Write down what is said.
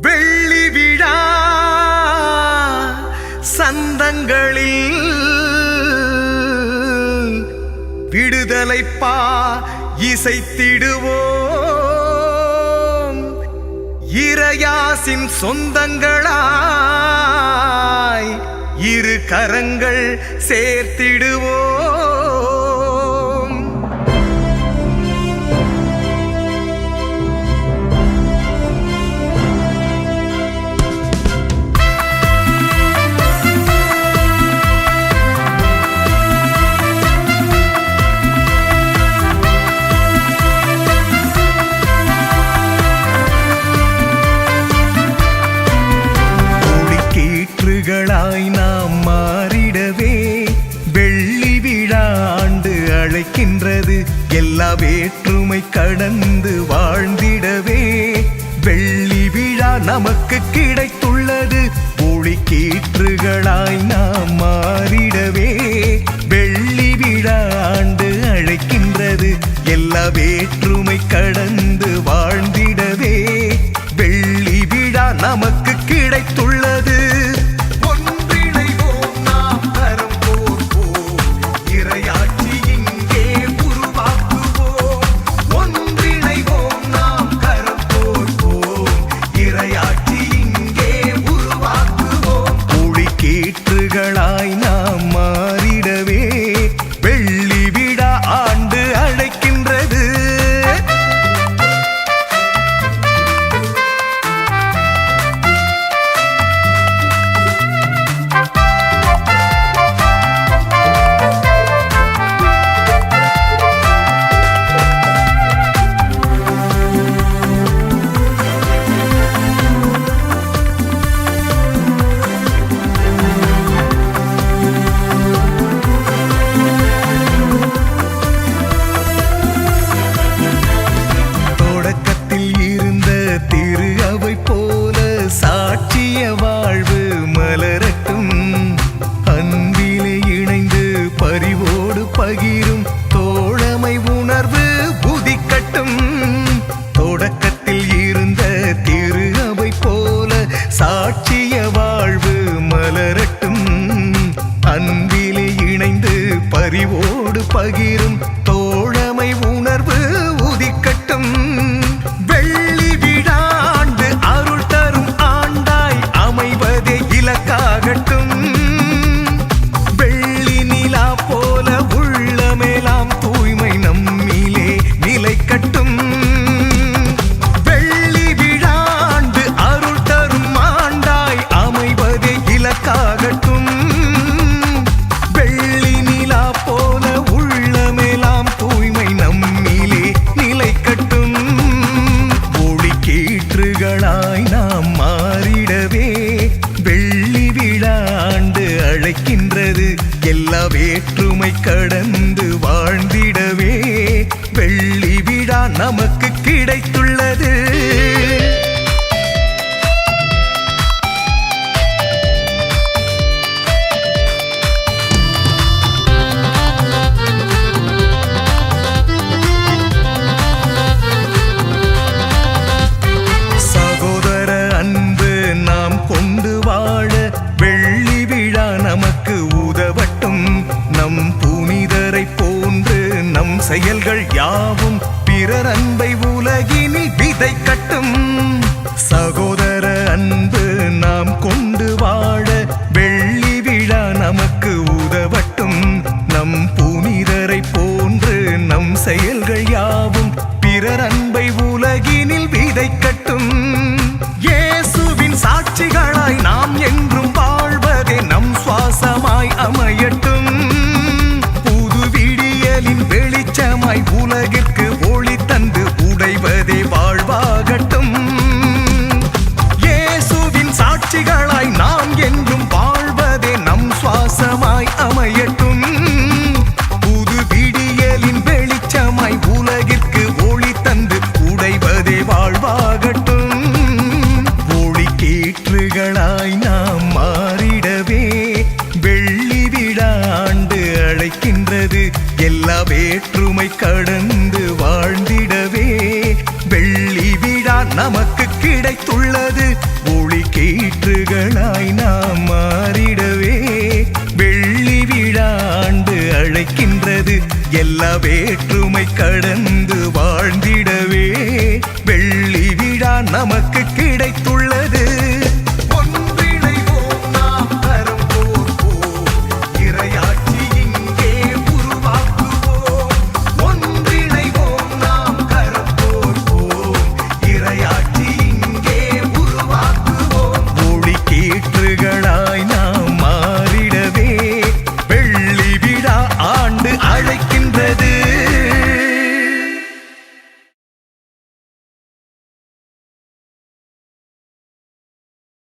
வெள்ளி விழா சந்தங்களில் விடுதலைப்பா இசைத்திடுவோம். இரையாசின் சொந்தங்களாய் இரு கரங்கள் சேர்த்திடுவோம். நடக்கின்றது எல்லா வேற்றுமை கடந்து வாழ்ந்திடவே. வெள்ளி விழா நமக்கு கிடைத்துள்ள பகிரும் மகளாய் நாம் மாறிடவே. வெள்ளி விழாண்டு அழைக்கின்றது. எல்லா வேற்றுமை கடந்து வாழ்ந்திடவே. வெள்ளி விழா நமக்கு யாவும் பிறரன் அழைக்கின்றது எல்லா வேற்றுமை கடந்து வாழ்ந்திடவே. வெள்ளி விழா நமக்கு கிடைத்துள்ளது. ஒளி கீற்றுகளாய் நாம் மாறிடவே. வெள்ளி விழா ஆண்டு அழைக்கின்றது. எல்லா வேற்றுமை கடந்து வாழ்ந்திடவே. வெள்ளி விழா நமக்கு